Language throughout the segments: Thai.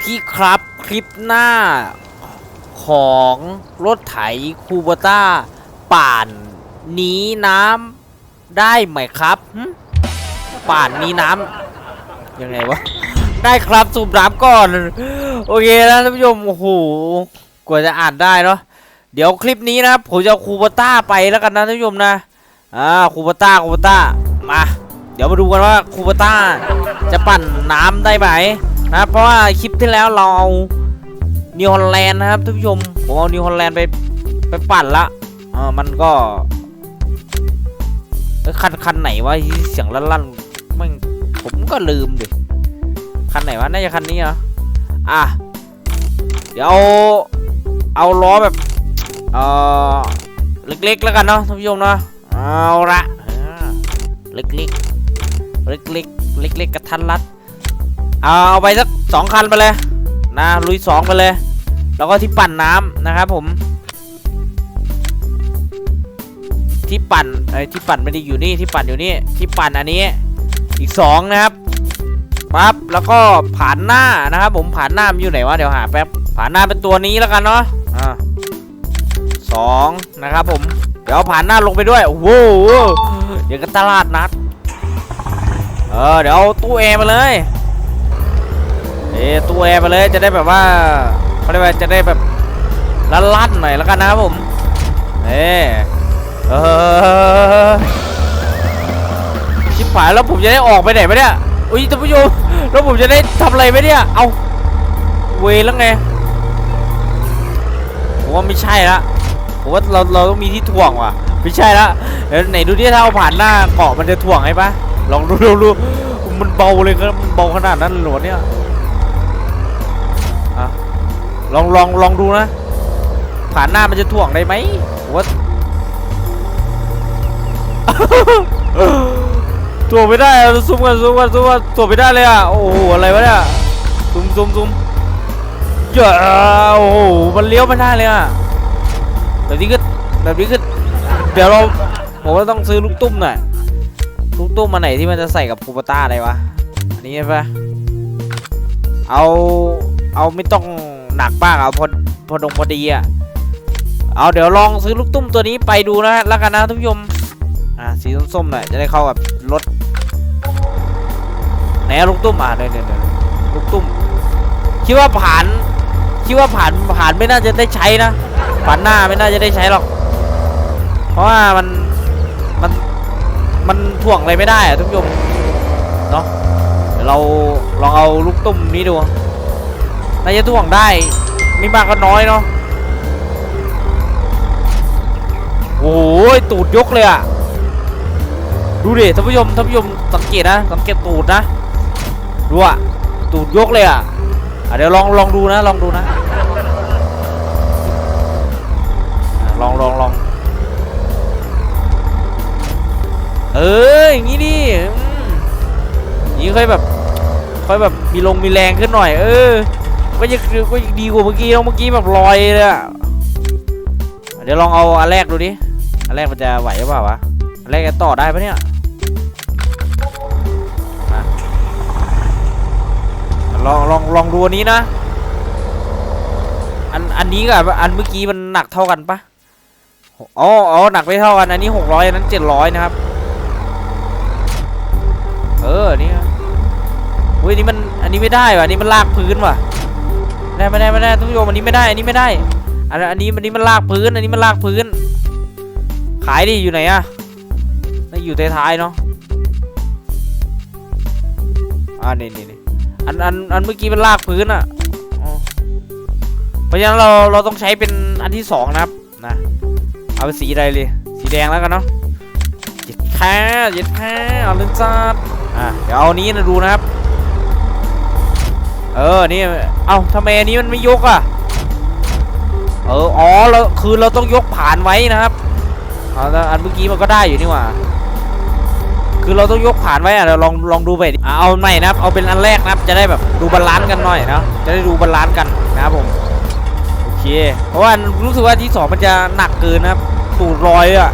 พี่ครับคลิปหน้าของรถไถคูบต้า ป่านนี้น้ำได้ไหมครับป่านนี้น้ำยังไงวะได้ครับสูบน้ำก่อน โอเคนะท่านผู้ชมโอ้โหกว่าจะอ่านได้เนาะเดี๋ยวคลิปนี้นะผมจะคูบต้าไปแล้วกันนะท่านผู้ชมนะอ่าคูบต้าคูบต้ามา เดี๋ยวมาดูกันว่าคูบต้าจะปั่นน้ำได้ไหม นะครับเพราะว่าคลิปที่แล้วเราเอานิวฮอลแลนด์นะครับท่านผู้ชมผมเอานิวฮอลแลนด์ไปไปปั่นละเออมันก็คันคันไหนวะเสียงลั่นๆแม่งผมก็ลืมดิคันไหนวะน่าจะคันนี้เหรออะเดี๋ยวเอาเอาล้อแบบเออเล็กๆแล้วกันเนาะท่านผู้ชมเนาะเอาละเล็กๆเล็กเล็กเล็กเล็กๆกระทันรัด เอาเอาไปสักสองคันไปเลยนะลุยสองไปเลย แล้วก็ที่ปั่นน้ำนะครับผม ที่ปั่นไอ้ที่ปั่นไม่ได้อยู่นี่ที่ปั่นอยู่นี่ที่ปั่นอันนี้ อีกสองนะครับปั๊บแล้วก็ผ่านหน้านะครับผมผ่านหน้ามันอยู่ไหนวะเดี๋ยวหาแป๊บผ่านหน้าเป็นตัวนี้แล้วกันเนาะอ่าสองนะครับผมเดี๋ยวผ่านหน้าลงไปด้วยโอ้โหเดี๋ยวก็ตลาดนัดเออเดี๋ยวเอาตู้แอร์มาเลย เอตู้แอร์มาเลยจะได้แบบว่าเขาเรียกว่าจะได้แบบลั่นๆหน่อยแล้วกันนะครับผมเอเออชิบหายแล้วผมจะได้ออกไปไหนไหมเนี่ยอุ้ยท่านผู้ชมแล้วผมจะได้ทำอะไรไหมเนี่ยเอาเวแล้วไงผมว่าไม่ใช่ละผมว่าเราเราต้องมีที่ถ่วงว่ะไม่ใช่ละเดี๋ยวไหนดูดิถ้าเอาผ่านหน้าเกาะมันจะถ่วงให้ปะลองดูดูดูมันเบาเลยครับมันเบาขนาดนั้นเลยเหรอเนี่ย ลองลองลองดูนะ ผ่านหน้ามันจะถ่วงได้ไหมว่าถ่วไม่ได้อะซูมกันซูมกันซูมกันถ่วไม่ได้เลยอะ โอ้โห อะไรวะเนี่ยซูมซูมซูมเยอะโอ้โห มันเลี้ยวไม่ได้เลยอะ แบบนี้ก็แบบนี้ก็เดี๋ยวเราผมว่าต้องซื้อลูกตุ้มหน่อย ลูกตุ้มมาไหนที่มันจะใส่กับคูปต้าได้วะ อันนี้ใช่ปะเอา เอาไม่ต้อง หนักมากเอาพอพอดงพอดีอะเอาเดี๋ยวลองซื้อลูกตุ้มตัวนี้ไปดูนะแล้วกันนะท่านผู้ชมอ่าสีส้มๆหน่อยจะได้เข้ากับรถไหนลูกตุ้มอะเนี่ยเนี่ยเนี่ยลูกตุ้มคิดว่าผ่านคิดว่าผ่านผ่านไม่น่าจะได้ใช้นะผ่านหน้าไม่น่าจะได้ใช้หรอก เพราะว่ามันมันมันถ่วงอะไรไม่ได้อะทุกผู้ชมเนาะเดี๋ยวเราลองเอาลูกตุ้มนี้ดู น่าจะถ่วงได้ ไม่มากก็น้อยเนาะโอ้ยตูดยกเลยอะดูดิท่านผู้ชมท่านผู้ชมสังเกตนะสังเกตตูดนะดูอะตูดยกเลยอะอะเดี๋ยวลองลองดูนะลองดูนะลองลองลองเอออย่างนี้ดิอืมอย่างนี้ค่อยแบบค่อยแบบมีลงมีแรงขึ้นหน่อย เออ ก็ยังก็ยังดีกว่าเมื่อกี้แล้วเมื่อกี้แบบลอยเลยอะเดี๋ยวลองเอาอันแรกดูดิอันแรกมันจะไหวหรือเปล่าวะอันแรกจะต่อได้ปะเนี่ยมาลองลองลองดูอันนี้นะ อันอันนี้กับอันเมื่อกี้มันหนักเท่ากันปะอ๋ออ๋อหนักไม่เท่ากันอันนี้หกร้อยอันนั้นเจ็ดร้อยนะครับ เออนี่ครับเฮ้ยนี่มันอันนี้ไม่ได้ว่ะนนี้มันลากพื้นว่ะ ไม่ได้ไม่ได้ไม่ได้ทุกผู้ชมอันนี้ไม่ได้อันนี้ไม่ได้อันอันนี้อันนี้มันลากพื้น อันนี้มันลากพื้น ขายดิอยู่ไหนอะน่าอยู่ท้ายๆเนาะอ่านี่นี่นี่อันอันอันเมื่อกี้มันลากพื้นอะเพราะฉะนั้นเราเราต้องใช้เป็นอันที่สองนะครับนะเอาเป็นสีอะไรเลยสีแดงแล้วกันเนาะเย็ดแค่เย็ดแค่เอาเล่นจัดอะเดี๋ยวเอานี้นะดูนะครับ เออ นี่ เอาทำไมอันนี้มันไม่ยกอะ เออ อ๋อเราคือเราต้องยกผ่านไว้นะครับเอาอันเมื่อกี้มันก็ได้อยู่นี่หว่า คือเราต้องยกผ่านไว้อะเราลองลองดูไปอะเอาใหม่นะครับ เอาเป็นอันแรกนะครับ จะได้แบบดูบาลานซ์กันหน่อยนะ จะได้ดูบาลานซ์กันนะครับผม โอเค เพราะว่ารู้สึกว่าที่สองมันจะหนักเกินนะครับ ตูดลอยอะ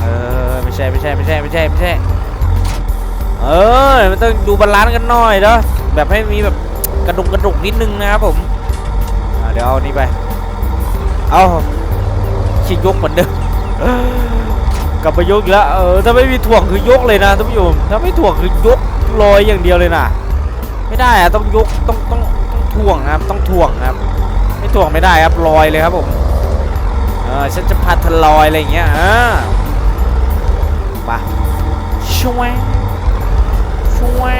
เออ ไม่ใช่ไม่ใช่ไม่ใช่ไม่ใช่ไม่ใช่ เออ มันต้องดูบาลานซ์กันหน่อยเนาะ แบบให้มีแบบกระดุกกระดุกนิดนึงนะครับผมเดี๋ยวเอานี่ไป เอาชิยกเหมือนเดิมกลับไปยกแล้วเออถ้าไม่มีถ่วงคือยกเลยนะท่านผู้ชมถ้าไม่ถ่วงคือยกลอยอย่างเดียวเลยนะไม่ได้อะต้องยกต้องต้องต้องถ่วงนะครับต้องถ่วงครับ ไม่ถ่วงไม่ได้ครับลอยเลยครับผมเออฉันจะพัดทะลอยอะไรอย่างเงี้ยอ่าไปช่วยช่วย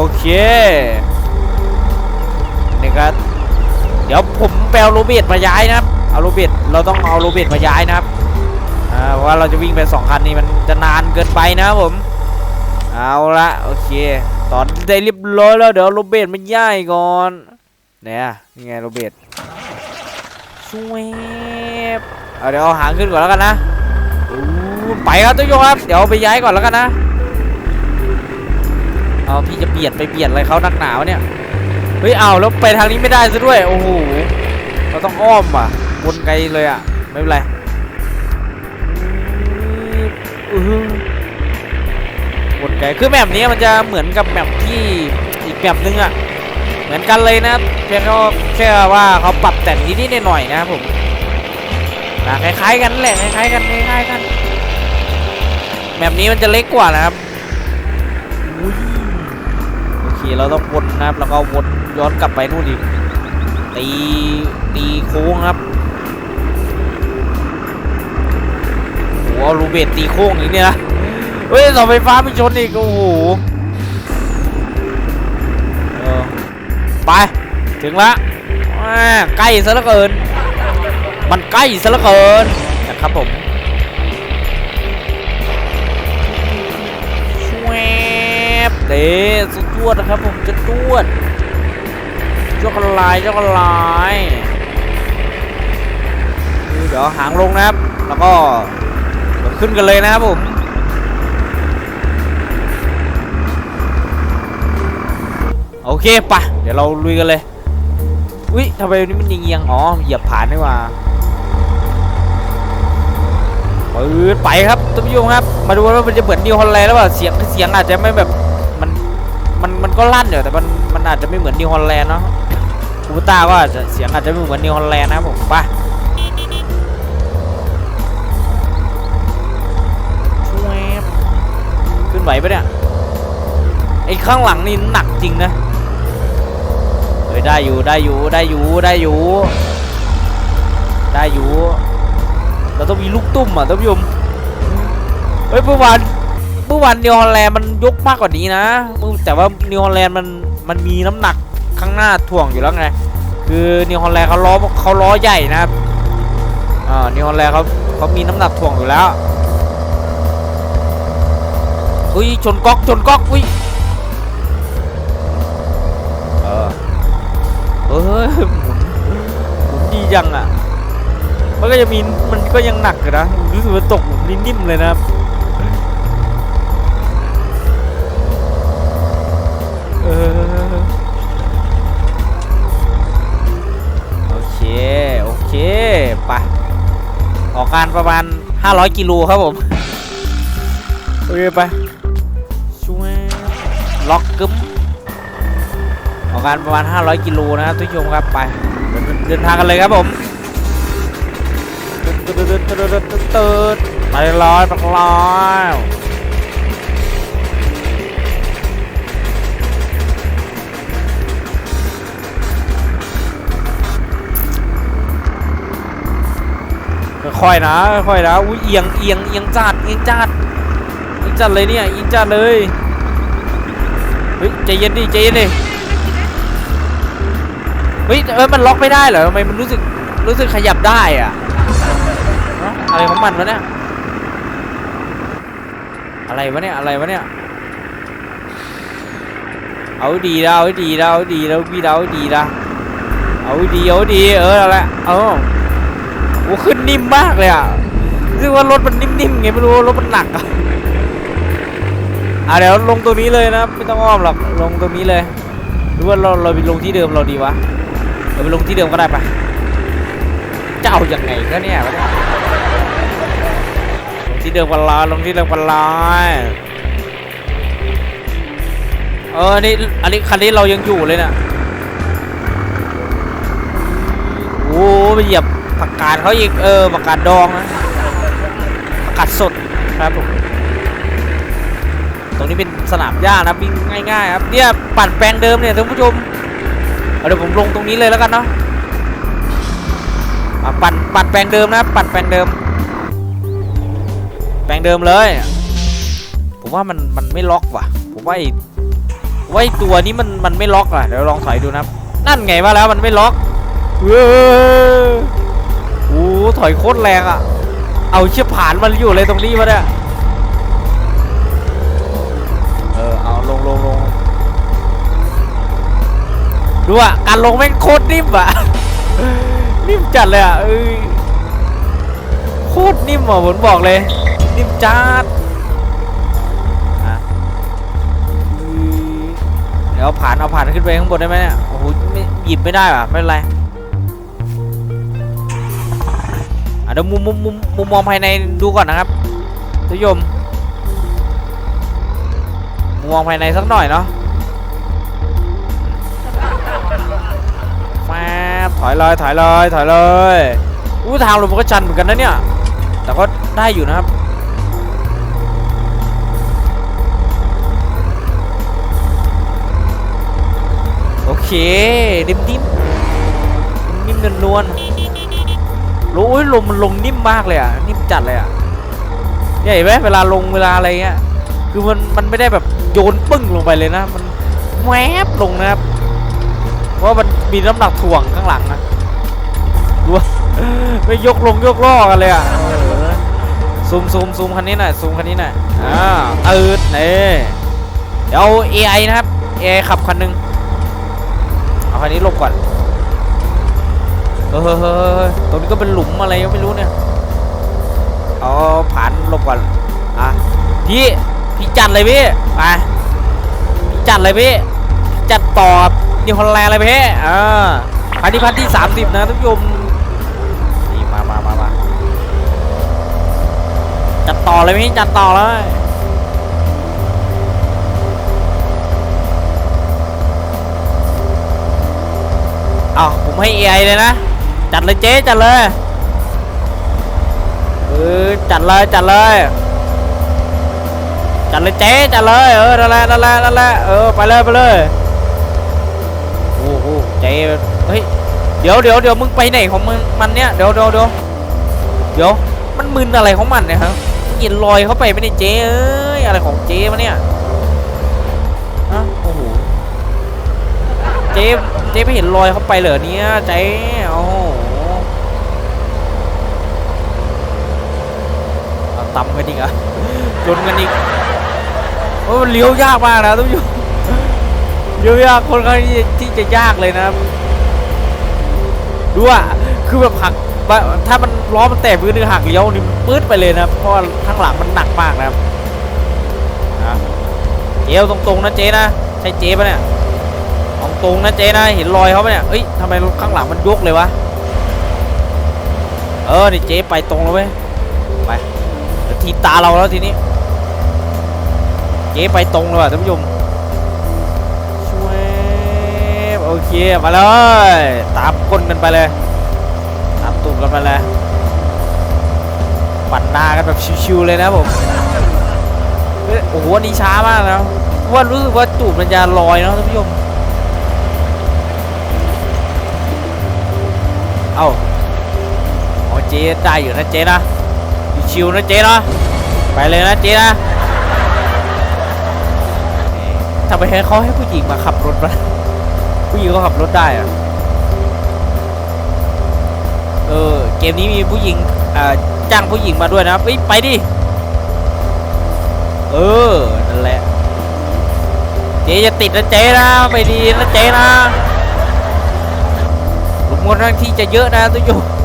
โอเคนี่ก็เดี๋ยวผมแปลโรเบิร์ตมาย้ายนะครับเอาโรเบิร์ตเราต้องเอาโรเบิร์ตมาย้ายนะครับเพราะว่าเราจะวิ่งไปสองคันนี้มันจะนานเกินไปนะครับผม เอาละโอเค ตอนได้เรียบร้อยแล้วเดี๋ยวโรเบิร์ตมันย้ายก่อนเนี่ยนี่ไงโรเบิร์ตช่วยเอาเดี๋ยวเอาหางขึ้นก่อนแล้วกันนะไปครับทุกคนครับเดี๋ยวไปย้ายก่อนแล้วกันนะ เอาพี่จะเบียดไปเบียดอะไรเขานักหนาวเนี่ย เฮ้ยเอาแล้วไปทางนี้ไม่ได้ซะด้วย โอ้โห เราต้องอ้อมว่ะวนไกลเลยอะ ไม่เป็นไรวนไกล คือแมปนี้มันจะเหมือนกับแมปที่อีกแมปนึงอะ เหมือนกันเลยนะเพียงแค่ว่าแค่ว่าเขาปรับแต่งนิดๆหน่อยๆนะผมนะคล้ายๆกันแหละคล้ายๆกันคล้ายๆกันแมปนี้มันจะเล็กกว่านะครับ อุ้ยโอเคเราต้องวนนะครับ แล้วก็วนย้อนกลับไปนู่นอีกตีตีโค้งครับโอ้โหเอารูเบตตีโค้งอย่างนี้นะเฮ้ยเสาไฟฟ้าไปชนอีกโอ้โหไป ถึงละอ่าใกล้ซะเหลือเกิน มันใกล้ซะเหลือเกินนะครับผมชวบเด้ส จวดนะครับ ผมจะจวดเจ้ากันลายเจ้ากันลายเดี๋ยวหางลงนะครับ แล้วก็ขึ้นกันเลยนะครับผมโอเคปะเดี๋ยวเราลุยกันเลยอุ้ยทำไมนนี้มันเอียงอ๋อเหยียบผ่านนี่หว่าปืนไปครับท่านผู้ชมครับ มาดูว่ามันจะเหมือนนิวฮอลแลนด์หรือเปล่าเสียงเสียงอาจจะไม่แบบ มันมันมันก็ลั่นอยู่แต่มันมันอาจจะไม่เหมือนนิวฮอลแลนด์เนาะคูต้าก็อาจจะเสียงอาจจะไม่เหมือนนิวฮอลแลนด์นะครับผมไปช่วยขึ้นไหวปะเนี่ยไอ้ข้างหลังนี่หนักจริงนะเฮ้ยได้อยู่ได้อยู่ได้อยู่ได้อยู่ได้อยู่เราต้องมีลูกตุ้มอะท่านผู้ชมเฮ้ยเมื่อวาน เมื่อวานนิวฮอลแลนด์มันยกมากกว่านี้นะมแต่ว่านิวฮอลแลนด์มันมันมีน้ำหนักข้างหน้าถ่วงอยู่แล้วไงคือนิวฮอลแลนด์เขาล้อเขาล้อใหญ่นะครับอ่านิวฮอลแลนด์เขาเขามีน้ำหนักถ่วงอยู่แล้วอุ้ยชนก๊อกชนก๊อกอุ้ยเออเออหมุนหมุนดีจังอะมันก็จะมีมันก็ยังหนักนะรู้สึกว่าตกหลุมนิ่มๆเลยนะครับ ออโอเค โอเค ไป ออกการประมาณ 500 กิโลครับผม โอเค ไป ช่วย ล็อกกึ๊มออกการประมาณ 500 กิโลนะครับทุกชมครับ ไป เดินทางกันเลยครับผมตืดตืดตืดตืดตืดตืดไปร้อยไปร้อย ค่อยๆนะค่อยๆนะอุ้ยเอียงเอียงเอียงจัดเอียงจัดเอียงจัดเลยเนี่ยเอียงจัดเลยเฮ้ยใจเย็นดิใจเย็นดิเฮ้ยเออมันล็อกไม่ได้เหรอทำไมมันรู้สึกรู้สึกขยับได้อะอะไรของมันวะเนี่ยอะไรวะเนี่ยอะไรวะเนี่ยเอาให้ดีนะเอาให้ดีนะเอาดีแล้วพี่เราดีนะเอาดีเอาดีเออเอาละเออ โอ้ขึ้นนิ่มมากเลยอะรู้สึกว่ารถมันนิ่มๆไงไม่รู้ว่ารถมันหนักอะอะเดี๋ยวลงตัวนี้เลยนะไม่ต้องอ้อมหรอกลงตัวนี้เลยหรือว่าเราเราไปลงที่เดิมเราดีวะเราไปลงที่เดิมก็ได้ปะจะเอาอย่างไงก็เนี่ยลงที่เดิมกันละลงที่เดิมกันละเออนี่อันนี้คันนี้เรายังอยู่เลยน่ะโอ้ไปเหยียบ กกาดเขาอีกเออผักกาดดองนะผักกาดสดครับผมตรงนี้เป็นสนามหญ้านะวิ่งง่ายๆครับเนี่ยปั่นแปลงเดิมเนี่ยท่านผู้ชมเเดี๋ยวผมลงตรงนี้เลยแล้วกันเนาะปั่นปั่นแปลงเดิมนะปั่นแปลงเดิม แปลงเดิมเลย ผมว่ามันมันไม่ล็อกว่ะ ผมว่าไอ้ว่าไอ้ตัวนี้มันมันไม่ล็อกอะเดี๋ยวลองถอยดูนะ นั่นไงว่าแล้วมันไม่ล็อกเว้ อ้ถอยโคตรแรงอะเอาเชือกผ่านมันอยู่เลยตรงนี้วะเนี่ยเออเอาลงลงลงดูอะการลงแม่งโคตรนิ่มอะนิ่มจัดเลยอะเอ้ยโคตรนิ่มอะผมบอกเลย นิ่มจัดอะอือเดี๋ยวเอาผ่านเอาผ่านขึ้นไปข้างบนได้ไหมเนี่ยโอ้โหหยิบไม่ได้ว่ะไม่เป็นไร ดี๋ยวมุมมุมมุมมุมมองภายในดูก่อนนะครับทุกยมมุมมองภายในสักหน่อยเนาะมาถอยเลยถอยเลยถอยเลยอู้ทางลมก็ชันเหมือนกันนะเนี่ย แต่ก็ได้อยู่นะครับโอเคนิ่มนิ่มนิ่มๆนวล ๆโอ้ยลมมันลงนิ่มมากเลยอะนิ่มจัดเลยอะเนี่ยเห็นไหมเวลาลงเวลาอะไรเงี้ยคือมันมันไม่ได้แบบโยนปึ้งลงไปเลยนะ มันแวบลงนะครับเพราะว่ามันมีน้ำหนักถ่วงข้างหลังนะดูไม่ยกลงยกล่อกันเลยอะซูมซูมซูมคันนี้หน่อยซูมคันนี้หน่อยอ่าตืดนี่เดี๋ยวเอา AI นะครับ AI ขับคันหนึงเอาคันนี้ลบก่อน เฮ้ยเฮ้ยเฮ้ยเฮ้ยตรงนี้ก็เป็นหลุมอะไรก็ไม่รู้เนี่ย เอาผ่านหลบก่อน อะ พี่ พี่จัดเลยพี่ไปพี่จัดเลยพี่พี่จัดต่อนี่ฮอลแลนด์เลยพี่อ่าพันที่พันที่สามสิบนะทุกยมนี่มามามามาจัดต่อเลยพี่ จัดต่อเลยอ้าวผมให้ AI เลยนะ จัดเลยเจ๊จัดเลยเออจัดเลยจัดเลยจัดเลยเจ๊จัดเลยเออนั่นแหละนั่นแหละนั่นแหละเออไปเลยไปเลยโอ้โหเจ๊เฮ้ยเดี๋ยวเดี๋ยวเดี๋ยวมึงไปไหนของมึงมันเนี่ยเดี๋ยวเดี๋ยวเดี๋ยวเดี๋ยวมันมึนอะไรของมันเนี่ยครับเห็นรอยเข้าไปไม่ได้เจ๊เอ้ยอะไรของเจ๊มาเนี่ยฮะโอ้โหเจ๊เจ๊ไม่เห็นรอยเข้าไปเหรอเนี่ยเจ๊โอ้ โหเอาตำกันอีกอะจนกันอีกโอ้ยมันเลี้ยวยากมากนะทุกอยู่เลี้ยวยากคนข้างที่ที่จะยากเลยนะครับดูอะคือแบบหักถ้ามันล้อมันแตกพื้นนึงหักเลี้ยวนี่มันปื๊ดไปเลยนะเพราะว่าข้างหลังมันหนักมากนะครับเจ๊เอตรงๆนะเจ๊นะใช่เจ๊ปะเนี่ยตรงตรงๆนะเจ๊นะเห็นรอยเขาไหมเนี่ยเอ้ยทำไมข้างหลังมันยกเลยวะเออนี่เจ๊ไปตรงแล้วเว้ย เดี๋ยวทีตาเราแล้วทีนี้เจ๊ไปตรงเลยว่ะท่านผู้ชมช่วยโอเคมาเลยตามก้นกันไปเลยตามตูดกันไปเลยปั่นหน้ากันแบบชิวๆเลยนะผมโอ้โหนนี้ช้ามากนะว่ารู้สึกว่าตูดมันจะลอยเนาะท่านผู้ชมเอ้าอ๋อเจ๊ได้อยู่นะเจ๊นะ ชิวนะเจ๊เนาะไปเลยนะเจ๊นะทำไมให้เขาให้ผู้หญิงมาขับรถมาผู้หญิงก็ขับรถได้อะเออเกมนี้มีผู้หญิงอ่าจ้างผู้หญิงมาด้วยนะครับไปดิเออนั่นแหละเจ๊จะติดนะเจ๊นะไปดีนะเจ๊นะหลุมค่อนข้งที่จะเยอะนะทุกคน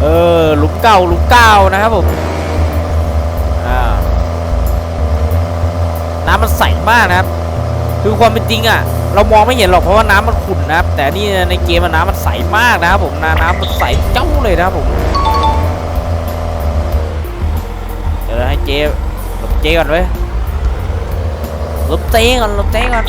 เออหลุมเก่าหลุมเก่านะครับผมน้ำมันใสมากนะครับ คือความเป็นจริงอะ เรามองไม่เห็นหรอกเพราะว่าน้ำมันขุ่นนะครับ แต่นี่ในเกมมันน้ำมันใสมากนะครับผมน้ำน้ำมันใสเจ้าเลยนะครับผมเดี๋ยวให้เจ๊หลบเจ๊ก่อนเว้ยหลบเจ๊ก่อนหลบเจ๊ก่อน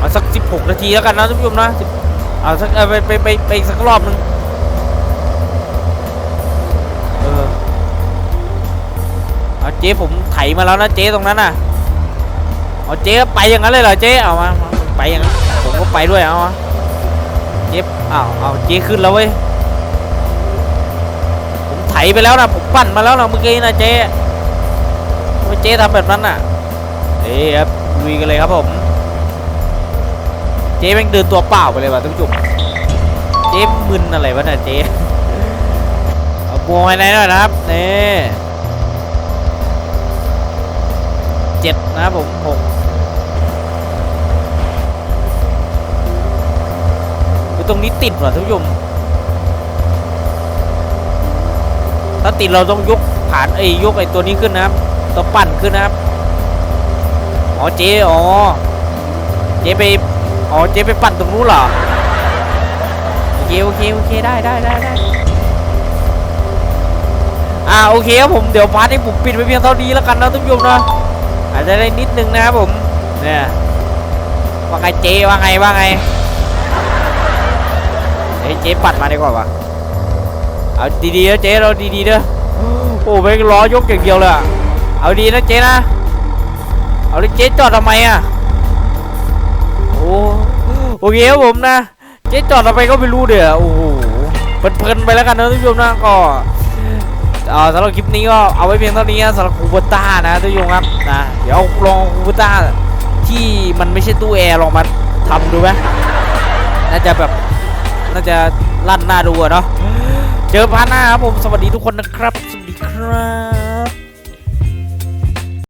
เอาสักสิบหกนาทีแล้วกันนะท่านผู้ชมนะเอาสักไปไปไปไปอีกสักรอบหนึ่งเออเอาเจ๊ผมไถมาแล้วนะเจ๊ตรงนั้นน่ะเอาเจ๊ไปอย่างนั้นเลยเหรอเจ๊เอามาไปอย่างนั้นผมก็ไปด้วยเอามาเจ๊อ้าวเอาเจ๊ขึ้นแล้วเว้ยผมไถไปแล้วนะผมปั่นมาแล้วนะเมื่อกี้นะเจ๊ไมเจ๊ทำแบบนั้นน่ะเอ้ครับลุยกันเลยครับผม เจ๊แม่งเดินตัวเปล่าไปเลยว่ะท่านผู้ชมเจ๊มึนอะไรวะเนี่ยเจ๊เอาบัวไว้ไหนหน่อยนะครับนี่เจ็ดนะผมหกอุ๊ยตรงนี้ติดว่ะท่านผู้ชมถ้าติดเราต้องยกฐานไอ้ยกไอ้ตัวนี้ขึ้นนะครับตัวปั่นขึ้นนะครับอ๋อเจ๊อ๋อเจ๊ไป อ๋อเจไปปั่นตรงนู้นเหรอโอเคโอเคโอเคได้ได้ได้ได้อ่าโอเคครับผมเดี๋ยวพาร์ทนี้ผมปิดไปเพียงเท่านี้แล้วกันนะท่านผู้ชมนะอาจจะได้นิดนึงนะครับผมเนี่ยว่าไงเจว่าไงว่าไงเฮ้ยเจปั่นมาดีกว่าวะเอาดีๆนะเจ๊เราดีๆเด้อโอ้ไม่ล้อยกอย่างเดียวเลยอะเอาดีนะเจ๊นะเอาเลยเจ๊จอดทำไมอะ โอเคครับผมนะเจ๊จอดทำไมก็ไม่รู้เด้อโอ้โหเพลินๆไปแล้วกันนะทุกผู้ชมนะก็เออสำหรับคลิปนี้ก็เอาไว้เพียงเท่านี้สำหรับคูเบต้านะทุกผู้ชมครับนะเดี๋ยวลองคูเบต้าที่มันไม่ใช่ตู้แอร์ลองมาทำดูไหมน่าจะแบบน่าจะลั่นหน้าดูอะเนาะเจอพาร์ทหน้าครับผมสวัสดีทุกคนนะครับ สวัสดีครับ